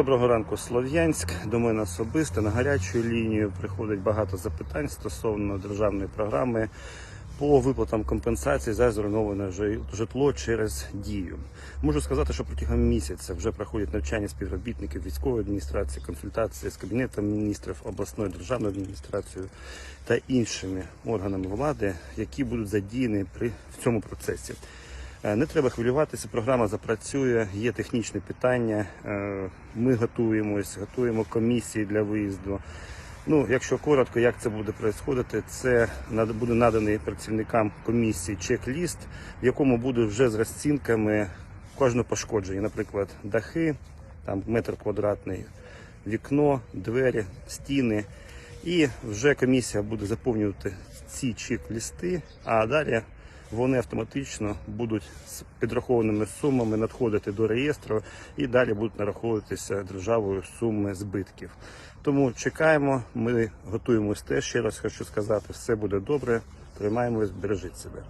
Доброго ранку, Слов'янськ. До мене особисто на гарячу лінію приходить багато запитань стосовно державної програми по виплатам компенсації за зруйноване житло через дію. Можу сказати, що протягом місяця вже проходять навчання співробітників військової адміністрації, консультації з кабінетом міністрів, обласною державною адміністрацією та іншими органами влади, які будуть задіяні при в цьому процесі. Е, Не треба хвилюватися, програма запрацює, є технічні питання. е, Ми готуємось, готуємо комісії для виїзду. Ну, якщо коротко, як це буде відбуватися, це буде наданий працівникам комісії чек-ліст, в якому буде вже з розцінками кожного пошкодження, наприклад, дахи, там метр квадратний, вікно, двері, стіни. І вже комісія буде заповнювати ці чек-лісти, а далі вони автоматично будуть з підрахованими сумами надходити до реєстру і далі будуть нараховуватися державою суми збитків. Тому чекаємо, ми готуємось теж. Ще раз хочу сказати, все буде добре. Тримаємось, бережіть себе.